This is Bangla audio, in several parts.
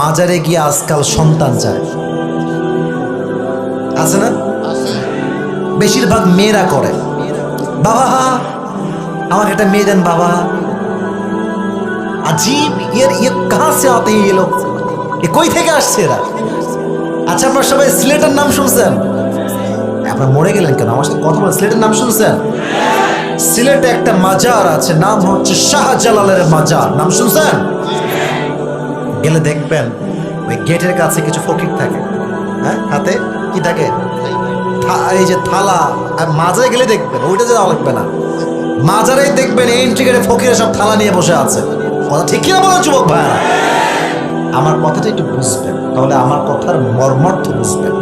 মাজারে গিয়ে আজকাল সন্তান যায় আছে না? বেশিরভাগ মেয়েরা করে। বাবা আমাকে একটা মেয়ে দেন বাবা। আজীব ইয়ের ইয়ে কাহা সে আতে এলো? এ কই থেকে আসছে এরা? আচ্ছা আপনার সবাই সিলেটের নাম শুনছেন? আপনার মরে গেলেন কেন? আমার সাথে কথা বলেন স্লেটের নাম শুনছেন? সিলেটে একটা মাজার আছে নাম হচ্ছে শাহজালালের মাজার। নাম শুনছেন? গেলে দেখবেন ওই গেটের কাছে কিছু ফকির থাকে। হ্যাঁ? হাতে? কি থাকে? এই যে থালা। আর মাজারে গেলে দেখবেন, ওইটা যাওয়া লাগবে না। মাজারেই দেখবেন এন্ট্রি গেটে ফকিরের সব থালা নিয়ে বসে আছে। কথা ঠিক কিনা বলো যুবক ভাইরা আমার কথাটা একটু বুঝবেন, তাহলে আমার কথার মর্মার্থ বুঝবেন।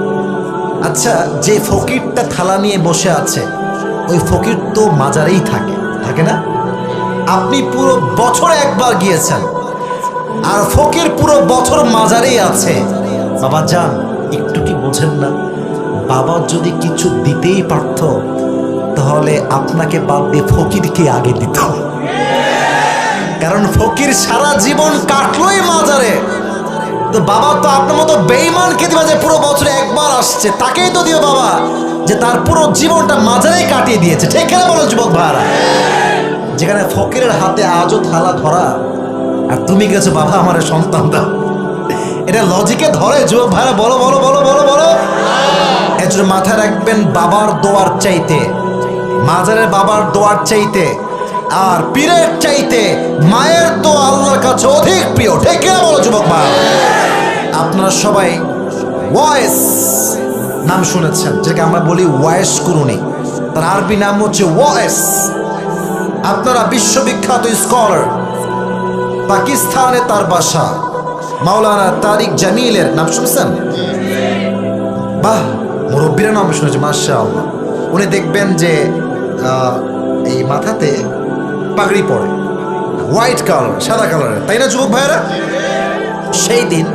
আচ্ছা যে ফকিরটা থালা নিয়ে বসে আছে, ওই ফকির তো মাজারেই থাকে থাকে না? আপনি পুরো বছরে একবার গিয়েছেন আর ফকির পুরো বছর মাজারেই আছে। বাবা, যান, একটু কি বোঝেন না? বাবা যদি কিছু দিতেই পারত, তাহলে আপনাকে বাদ দিয়ে ফকিরকে আগে দিত। কারণ ফকির সারা জীবন কাটলোই মাজারে। তো বাবা তো আপনার মতো বেইমানকে দিবা যে পুরো বছরে একবার আসছে? তাকেই তো দিও বাবা, যে তার পুরো জীবনটা মাজারেই কাটিয়ে দিয়েছে। ঠিক বলো যুবক ভাড়া যেখানে ফকিরের হাতে আজও থালা ধরা আর তুমি গেছো বাবা আমার সন্তান দাও এটা লজিকে ধরে, যুবক ভাইরা, বলো বলো বলো বলো বলো। এর মাথায় রাখবেন বাবার দোয়ার চাইতে, মাজারের বাবার দোয়ার চাইতে, আর পীরের চাইতে মায়ের তো আল্লাহর কাছে অধিক প্রিয়। ঠিক কিনা বলো, যুবক ভাই? আপনারা সবাই ওয়েস নাম শুনেছেন, যেটাকে আমরা বলি ওয়েস কুরুনি। তার আরবি নাম হচ্ছে ওয়েস আপনারা বিশ্ববিখ্যাত স্কলার পাকিস্তানে তার বাসা। মাওলানা তারিক জামিলের নাম শুনছেন? বাহ, মুরব্বীরা নাম শুনেছে মাসা উনি দেখবেন যে এই মাথাতে পাগড়ি পরে, হোয়াইট কালার, সাদা কালারের, তাই না যুবক ভাইয়েরা? সেই দিন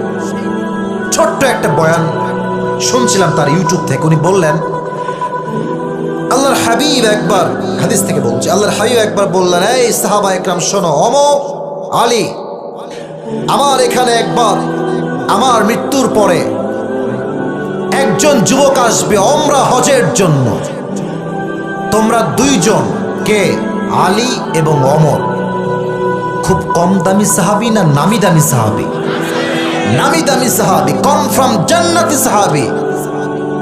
ছোট্ট একটা বয়ান শুনছিলাম তার ইউটিউব থেকে। উনি বললেন, আল্লাহর হাবিব একবার, হাদিস থেকে বলছি, আল্লাহর হাবিব একবার বললেন, এই সাহাবা একরাম শোনো, অমক আলী, আমার এখানে একবার, আমার মৃত্যুর পরে একজন যুবক আসবে অমরা হজের জন্য। তোমরা দুইজন, কে? আলী এবং অমর। খুব কম দামি সাহাবি না নামি দামি সাহাবি? নামি দামি সাহাবি কনফার্ম জান্নাতি সাহাবি।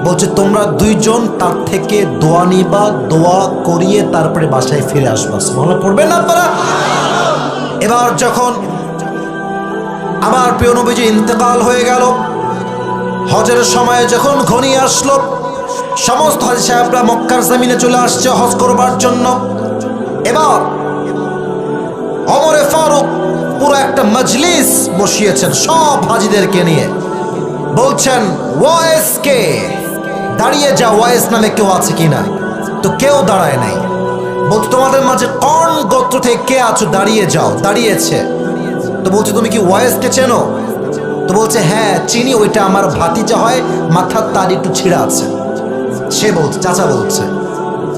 বলছে, তোমরা দুইজন তার থেকে দোয়া নিবা, দোয়া করিয়ে তারপরে বাসায় ফিরে আসবা। ভালো পড়বেন না আপনারা? এবার যখন আমার প্রিয় নবীজি ইন্তেকাল হয়ে গেল, হজের সময় যখন ঘনিয়ে আসলো, সমস্ত হাজি সাহেবরা মক্কার জমিনে চলে আসছে হজ করবার জন্য। এবার অমরে ফারুক পুরো একটা মজলিস বসিয়েছেন সব হাজিদেরকে নিয়ে। বলছেন ওয়েস কে? দাঁড়িয়ে যা ওয়েস নামে কেউ আছে কিনা তো কেউ দাঁড়ায় নাই। বলতো, তোমাদের মাঝে কোন গোত্র থেকে কে আছো? দাঁড়িয়ে যাও। দাঁড়িয়েছে। তো বলছে, তুমি কি ওয়েসকে চেনো? তো বলছে হ্যাঁ চিনি, ওইটা আমার ভাতিজা হয়, মাথার তার একটু ছিঁড়া আছে। সে বলছে, চাচা বলছে।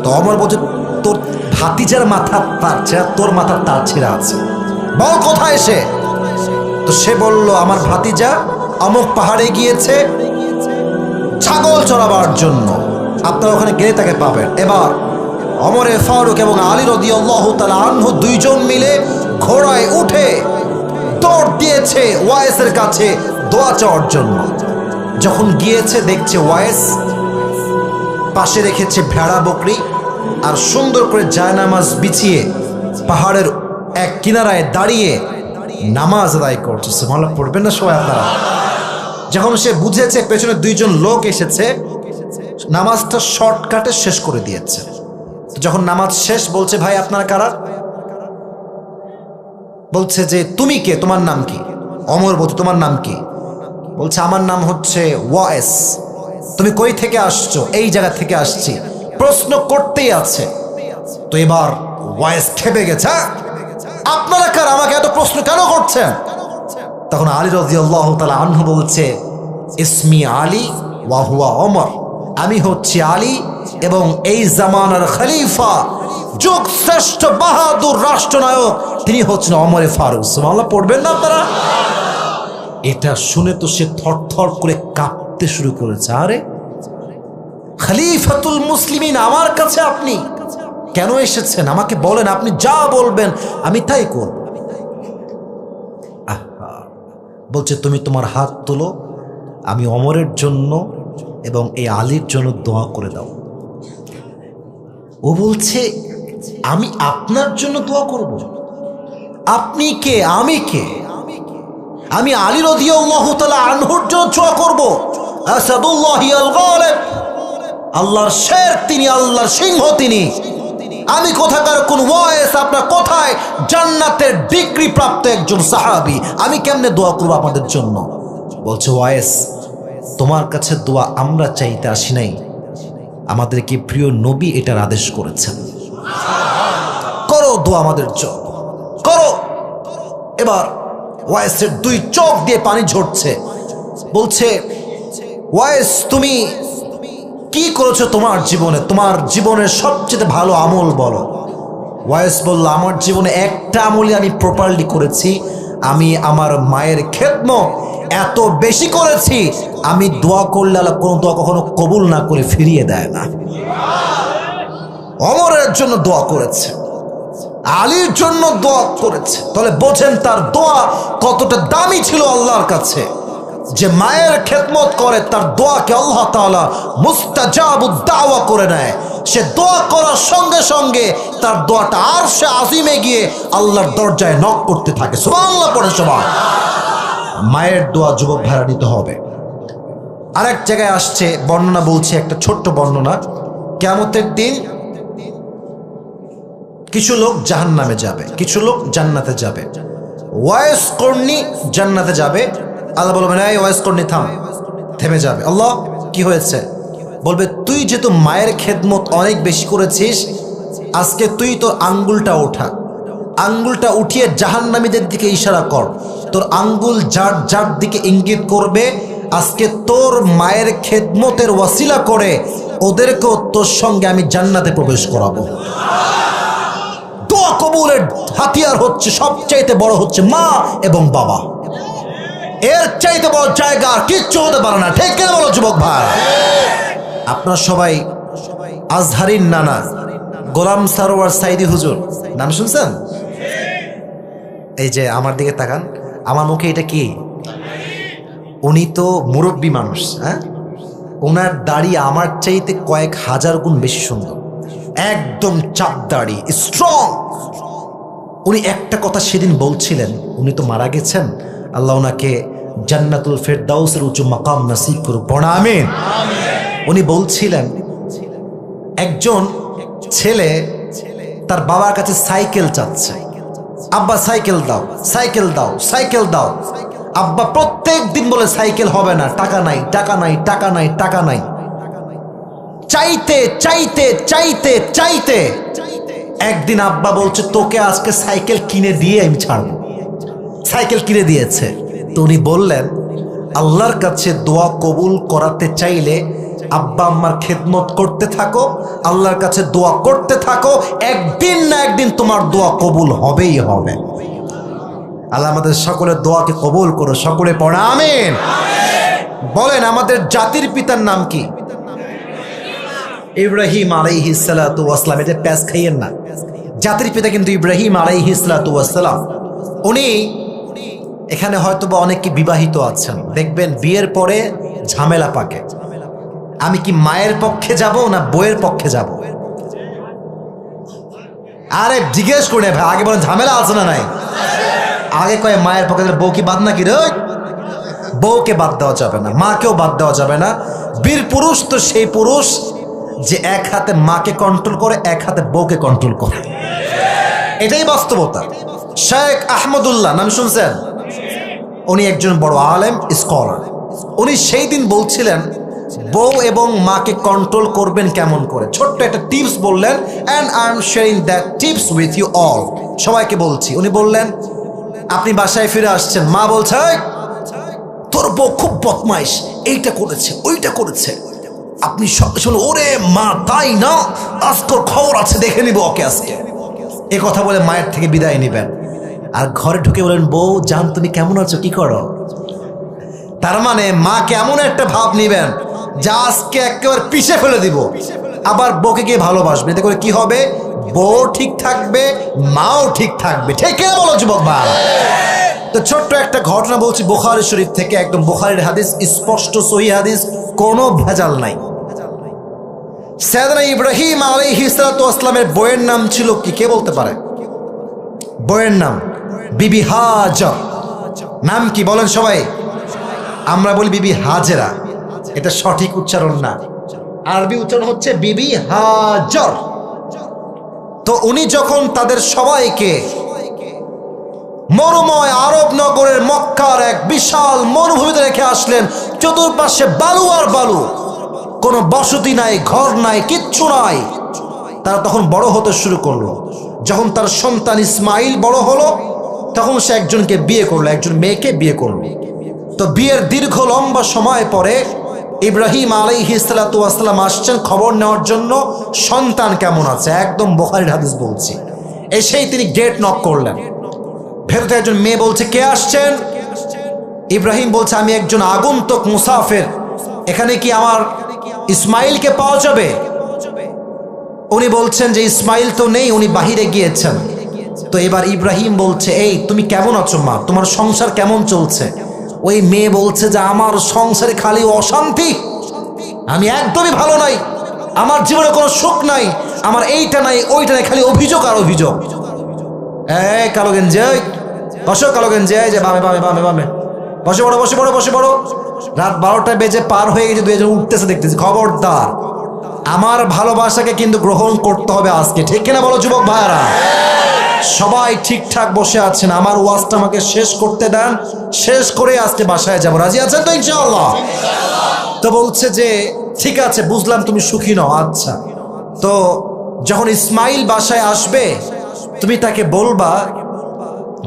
তো অমর বলছে, তোর ভাতিজার মাথার তার ছেঁড়া, তোর মাথার তার ছেঁড়া আছে। বল, কোথায় সে? তো সে বলল, আমার ভাতিজা অমুক পাহাড়ে গিয়েছে। ছাগল চড়াবার জন্য। আপনারা ওখানে গেলে তাকে পাবেন। এবার অমরে ফারুক এবং আলী রদি আল্লাহ তালা আহ্ন দুইজন মিলে ঘোড়ায় উঠে দৌড় দিয়েছে ওয়াইসের কাছে দোয়া চাওয়ার জন্য। যখন গিয়েছে, দেখছে ওয়াইস পাশে রেখেছে ভেড়া বকরি আর সুন্দর করে জায়নামাজ বিছিয়ে পাহাড়ের এক কিনারায় দাঁড়িয়ে নামাজ আদায় করছে। সুবহানাল্লাহ, পড়বেন না সবাই আপনারা? যখন সে বুঝেছে পেছনে দুইজন লোক এসেছে, নামাজটা শর্টকাটে শেষ করে দিয়েছে। যখন নামাজ শেষ বলছে, ভাই, আপনার কারা? বলছে যে, তুমি কে? তোমার নাম কি? অমর বলছে, তোমার নাম কি? বলছে, আমার নাম হচ্ছে ওয়াইস তুমি কই থেকে আসছো? এই জায়গা থেকে আসছি। প্রশ্ন করতেই আছে। তো এবার ওয়াইস খেপে গেছে "হ্যাঁ? আপনারা কার? আমাকে এত প্রশ্ন কেন করছেন? তখন আলী রাজি আল্লাহ তালা বলছে, ইসমি আলী ওয়াহুয়া অমর। আমি হচ্ছি আলী এবং এই জামানার খালিফা, যুগ শ্রেষ্ঠ বাহাদুর রাষ্ট্রনায়ক, তিনি হচ্ছেন অমরে ফারুক। সুবহানাল্লাহ, পড়বেন না আপনারা? এটা শুনে তো সে থরথর করে কাঁপতে শুরু করেছে। আরে, খলিফাতুল মুসলিমিন, আমার কাছে আপনি কেন এসেছেন? আমাকে বলেন, আপনি যা বলবেন, আমি তাই করব। বলছে, তুমি তোমার হাত তোলো, আমি অমরের জন্য এবং এই আলীর জন্য দোয়া করে দাও। ও বলছে, আমি আপনার জন্য দোয়া করব। আপনি কে? আমি কে? আমি আলী রদিয়াল্লাহ তাআলা আনহুর জন্য দোয়া করব। আল্লাহর শের তিনি, আল্লাহর সিংহ তিনি। আমি কোথাকার কোন ওয়েস আপনার কোথায়? জান্নাতের ডিগ্রি প্রাপ্ত একজন সাহাবি। আমি কেমনে দোয়া করব আপনাদের জন্য? বলছে ওয়েস তোমার কাছে দোয়া আমরা চাইতে আসি নাই। আমাদেরকে প্রিয় নবী এটার আদেশ করেছেন। করো দোয়া আমাদের জন্য। করো। এবার ওয়েসের দুই চোখ দিয়ে পানি ঝরছে। বলছে ওয়েস তুমি কি করেছ তোমার জীবনে? তোমার জীবনের সবচেয়ে ভালো আমল বলো। ওয়েস বলল, আমার জীবনে একটা আমলই আমি প্রপারলি করেছি। আমি আমার মায়ের খেদম এত বেশি করেছি, আমি দোয়া করলে আল্লাহ কোনো দোয়া কখনো কবুল না করে ফিরিয়ে দেয় না। অমরের জন্য দোয়া করেছে, আলীর জন্য দোয়া করেছে। তাহলে বোঝেন তার দোয়া কতটা দামি ছিল আল্লাহর কাছে, যে মায়ের খেদমত করে, তার দোয়াকে আল্লাহ তাআলা মুস্তাজাব দাওয়া করে নেয়। সে দোয়া করার সঙ্গে সঙ্গে তার দোয়াটা আর সে আজিমে গিয়ে আল্লাহর দরজায় নক করতে থাকে। সুবহানাল্লাহ পড়ে সবাই। মায়ের দোয়া যুবক ভাড়া নিতে হবে। আরেক জায়গায় আসছে, বর্ণনা বলছে একটা ছোট্ট বর্ণনা। কেমতের দিন কিছু লোক জাহান নামে যাবে, কিছু লোক জান্নাতে যাবে। ওয়াইস কর্ণি জান্নাতে যাবে। আল্লাহ বলবেন, এই ওয়াইস কর্ণি থাম। থেমে যাবে। আল্লাহ, কি হয়েছে? বলবে, তুই যেহেতু মায়ের খেদমত অনেক বেশি করেছিস, আজকে তুই তোর আঙ্গুলটা ওঠা। আঙ্গুলটা উঠিয়ে জাহান্নামীদের দিকে ইশারা কর। তোর আঙ্গুল যার যার দিকে ইঙ্গিত করবে, আজকে তোর মায়ের খেদমতের ওয়াসিলা করে ওদেরকেও তোর সঙ্গে আমি জান্নাতে প্রবেশ করাবো। দোয়া কবুলের হাতিয়ার হচ্ছে, সবচাইতে বড় হচ্ছে মা এবং বাবা। এর চাইতে বড় জায়গা আর কিচ্ছু হতে পারে না। ঠিক কেন বলো যুবক ভাই? আপনার সবাই আজহারিন নানা, গোলাম সারোয়ার সাইদি হুজুর, নাম শুনছেন? এই যে আমার দিকে তাকান। আমার মুখে এটা কে? উনি তো মুরব্বী মানুষ হ্যাঁ? ওনার দাড়ি আমার চাইতে কয়েক হাজার গুণ বেশি সুন্দর। একদম চাপ দাড়ি স্ট্রং উনি একটা কথা সেদিন বলছিলেন, উনি তো মারা গেছেন। আল্লাহ ওনাকে জান্নাতুল ফেরদাউসের উঁচু মাকাম নাসিব করুক। পড়া উনি বলছিলেন, একজন ছেলে তার বাবার কাছে সাইকেল চাচ্ছে। আব্বা, সাইকেল দাও সাইকেল দাও সাইকেল দাও। আব্বা প্রত্যেক দিন বলে সাইকেল হবে না, টাকা নাই টাকা নাই টাকা নাই টাকা নাই। চাইতে চাইতে চাইতে চাইতে। একদিন আব্বা বলছে, তোকে আজকে সাইকেল কিনে দিয়ে আমি ছাড়বো। সাইকেল কিনে দিয়েছে। তো উনি বললেন, আল্লাহর কাছে দোয়া কবুল করাতে চাইলে আব্বা আম্মার খেদমত করতে থাকো, আল্লাহর কাছে দোয়া করতে থাকো, একদিন না একদিন তোমার দোয়া কবুল হবেই হবে। আল্লাহ আমাদের সকলের দোয়াকে কবুল করো, সকলে পড়া, আমিন। বলেন, আমাদের জাতির পিতার নাম কি? ইব্রাহিম আলাইহি সালাতু ওয়াসসালাম এটা প্যাস খাইয়েন না। জাতির পিতা কিন্তু ইব্রাহিম আলাইহি সালাতু ওয়াসসালাম উনি এখানে হয়তো বা অনেকে বিবাহিত আছেন, দেখবেন বিয়ের পরে ঝামেলা পাকে। আমি কি মায়ের পক্ষে যাব না বইয়ের পক্ষে যাব? আরে, জিজ্ঞেস করে ভাই, আগে বলেন ঝামেলা আছে না নাই? আগে কয়ে মায়ের পক্ষে বউ কি বাদ নাকি রে? বউকে বাদ দেওয়া যাবে না, মাকেও বাদ দেওয়া যাবে না। বীর পুরুষ তো সেই পুরুষ যে এক হাতে মাকে কন্ট্রোল করে, এক হাতে বউকে কন্ট্রোল করে। এটাই বাস্তবতা। শেখ আহমদুল্লাহ, নাম শুনছেন? উনি একজন বড় আলেম স্কলার উনি সেই দিন বলছিলেন বউ এবং মাকে কন্ট্রোল করবেন কেমন করে? ছোট্ট একটা টিপস বললেন and I am sharing that tips with you all সবাইকে বলছি, উনি বললেন, আপনি বাসায় ফিরে আসছেন। মা বলছে তোর বউ খুব বদমাইশ, এইটা করেছে, ওইটা করেছে। আপনি সঙ্গে ওরে মা, তাই না? আজকের খবর আছে, দেখে নিব ওকে আজকে। এ কথা বলে মায়ের থেকে বিদায় নেবেন। আর ঘরে ঢুকে বলেন, বউ, জান তুমি কেমন আছো? কি করো? তার মানে মাকে এমন একটা ভাব নিবেন যা আজকে একেবারে পিছে ফেলে দিব। আবার বউকে গিয়ে ভালোবাসবে। এতে করে কি হবে? বউ ঠিক থাকবে, মাও ঠিক থাকবে। ঠিক বলো, যুবক ভাই? তো ছোট্ট একটা ঘটনা বলছি বুখারি শরীফ থেকে। একদম বুখারির হাদিস, স্পষ্ট, সহি হাদিস, কোনো ভেজাল নাই। সৈয়দনা ইব্রাহিম সালাতু আসলামের বইয়ের নাম ছিল কি? কে বলতে পারে? বইয়ের নাম বিবি হাজার। নাম কি বলেন সবাই? আমরা বলি বিবি হাজেরা। এটা সঠিক উচ্চারণ না। আরবি উচ্চারণ হচ্ছে, বিবি হাজার। তো উনি যখন তাদের সবাইকে মরুময় আরব নগরের মক্কার এক বিশাল মরুভূমিতে রেখে আসলেন, চতুর্পাশে বালু আর বালু, কোনো বসতি নাই, ঘর নাই, কিচ্ছু নাই। তারা তখন বড় হতে শুরু করল। যখন তার সন্তান ইসমাইল বড় হলো, তখন সে একজনকে বিয়ে করল, একজন মেয়েকে বিয়ে করল। তো বিয়ের দীর্ঘ লম্বা সময় পরে ইব্রাহিম আলাইহি সালাতাম আসছেন খবর নেওয়ার জন্য। সন্তান কেমন আছে? একদম বোখারির হাদিস বলছি। এসেই তিনি গেট নক করলেন। ভেতরে একজন মেয়ে বলছে, কে আসছেন? ইব্রাহিম বলছে, আমি একজন আগন্তুক মুসাফের। এখানে কি আমার ইসমাইলকে পাওয়া যাবে? উনি বলছেন যে, ইসমাইল তো নেই, উনি বাহিরে গিয়েছেন। তো এবার ইব্রাহিম বলছে, এই, তুমি কেমন আছো মা? তোমার সংসার কেমন চলছে? ওই মেয়ে বলছে যে, আমার সংসারে খালি অশান্তি। আমি একদমই ভালো নাই। আমার জীবনে কোনো সুখ নাই। আমার এইটা নাই, ওইটা নাই, খালি অভিযোগ আর অভিযোগ। এই কালো গেঞ্জে বসো কালো গেঞ্জে যে বামে বামে বামে বামে। বসে বড় বসে বড় বসে বড়। রাত বারোটায় বেজে পার হয়ে গেছে দুজন উঠতেছে, দেখতেছি। খবরদার। আমার ভালোবাসাকে কিন্তু গ্রহণ করতে হবে আজকে। ঠিক কিনা বলো, যুবক ভাইয়ারা? সবাই ঠিকঠাক বসে আছেন। আমার ওয়াজটা আমাকে শেষ করতে দেন। শেষ করে আজকে বাসায় যাব। রাজি আছেন তো ইনশাআল্লাহ? তো বলছে যে, ঠিক আছে, বুঝলাম তুমি সুখী নও। আচ্ছা। তো যখন ইসমাইল বাসায় আসবে, তুমি তাকে বলবা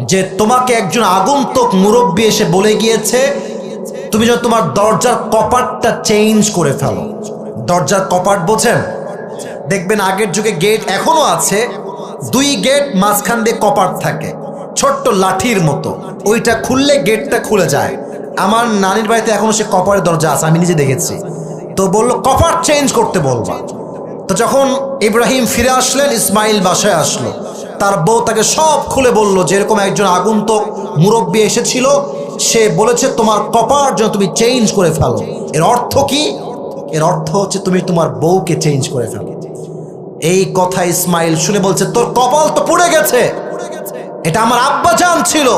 যে, তোমাকে একজন আগন্তুক মুরব্বী এসে বলে গিয়েছে, তুমি যেন তোমার দরজার কপাটটা চেঞ্জ করে ফেলো। দরজার কপাট বোঝেন? দেখবেন আগের যুগে গেট এখনও আছে। দুই গেট মাঝখান দিয়ে কপাট থাকে, ছোট্ট লাঠির মতো। ওইটা খুললে গেটটা খুলে যায়। আমার নানির বাড়িতে এখনও সে কপারের দরজা আছে, আমি নিজে দেখেছি। তো বলল কপার চেঞ্জ করতে বলবা। তো যখন ইব্রাহিম ফিরে আসলেন, ইসমাইল বাসায় আসলো। তার বউ তাকে সব খুলে বলল যে, এরকম একজন আগন্তুক মুরব্বী এসেছিল, সে বলেছে তোমার কপার যেন তুমি চেঞ্জ করে ফেলো। এর অর্থ কি? এর অর্থ হচ্ছে তুমি তোমার বউকে চেঞ্জ করে ফেলো। এই কথা ইসমাইল শুনে বলছে, তোর কপাল তো পুড়ে গেছে। এটা আমার আব্বা জান ছিল।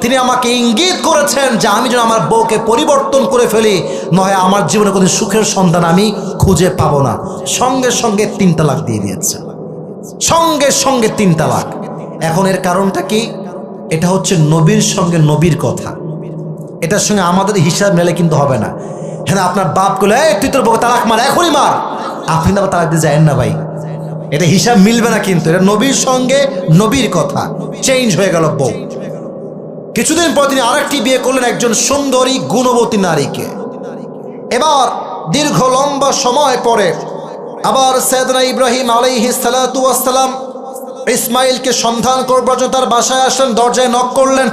তিনি আমাকে ইঙ্গিত করেছেন যে আমি যেন আমার বউকে পরিবর্তন করে ফেলি নয় আমার জীবনে কোনো সুখের সন্ধান আমি খুঁজে পাবো না। সঙ্গে সঙ্গে তিন তালাক দিয়ে দিয়েছে। সঙ্গে সঙ্গে তিন তালাক। এখন এর কারণটা কি? এটা হচ্ছে নবীর সঙ্গে নবীর কথা। এটার সঙ্গে আমাদের হিসাব মেলে কিন্তু হবে না। হ্যাঁ আপনার বাপগুলো এই তুই তোর বউকে তালাক মার, এখনই মার। আপনি না তালাক দিয়ে যায় না ভাই। এটা হিসাব মিলবে না কিন্তু, এটা নবীর সঙ্গে নবীর কথা। চেঞ্জ হয়ে গেল বউ। কিছুদিন পর তিনি আরেকটি বিয়ে করলেন একজন সুন্দরী, গুণবতী নারীকে। এবার দীর্ঘ লম্বা সময় পরে আবার সৈয়দনা ইব্রাহিম আলাইহি ওয়াসসালাম ইসমাইলকে সন্ধান করবার জন্য তার বাসায় আসলেন, দরজায় নক করলেন।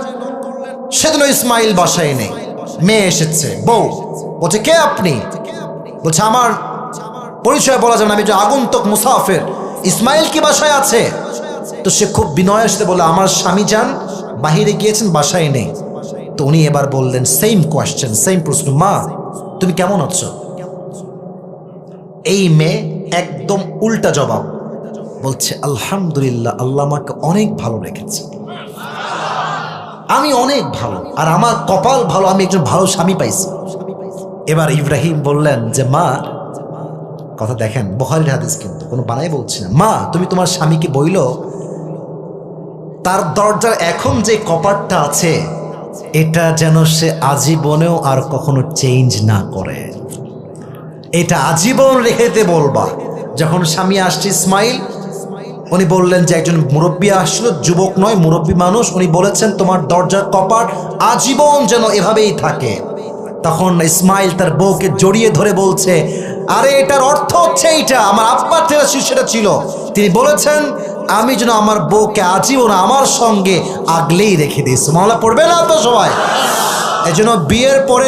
সেদিন ইসমাইল বাসায় নেই। মেয়ে এসেছে, বউ। বলছে, কে আপনি? বলছে, আমার পরিচয় বলা যাবে না, আমি যে আগন্তুক মুসাফের। ইসমাইল কি বাসায় আছে? তো সে খুব বিনয়ের সাথে বলে আমার স্বামী যান, বাহিরে গিয়েছেন, বাসায় নেই। তো উনি এবার বললেন সেম কোয়েশ্চেন সেম প্রশ্ন, মা, তুমি কেমন আছো? এই মেয়ে একদম উল্টা জবাব বলছে, আলহামদুলিল্লাহ, আল্লাহ আমাকে অনেক ভালো রেখেছে। আমি অনেক ভালো, আর আমার কপাল ভালো, আমি একজন ভালো স্বামী পাইছি। এবার ইব্রাহিম বললেন যে, মা কথা দেখেন বহারির হাদিস কিন্তু, কোনো বানাই বলছি না। মা, তুমি তোমার স্বামীকে বইল, তার দরজার এখন যে কপাটটা আছে, এটা যেন সে আজীবনেও আর কখনো চেঞ্জ না করে। এটা আজীবন রেখেতে বলবা। যখন স্বামী আসছে ইসমাইল, উনি বললেন যে একজন মুরব্বী আসলো, যুবক নয়, মুরব্বী মানুষ, উনি বলেছেন, তোমার দরজার কপাট আজীবন যেন এভাবেই থাকে। তখন ইসমাইল তার বউকে জড়িয়ে ধরে বলছে আরে এটার অর্থ হচ্ছে এইটা, আমার আব্বার ছেলে সেটা ছিল। তিনি বলেছেন, আমি যেন আমার বউকে আজীবন আমার সঙ্গে আগলেই রেখে দিয়েছি মামলা পড়বে না তো সবাই? এই জন্য বিয়ের পরে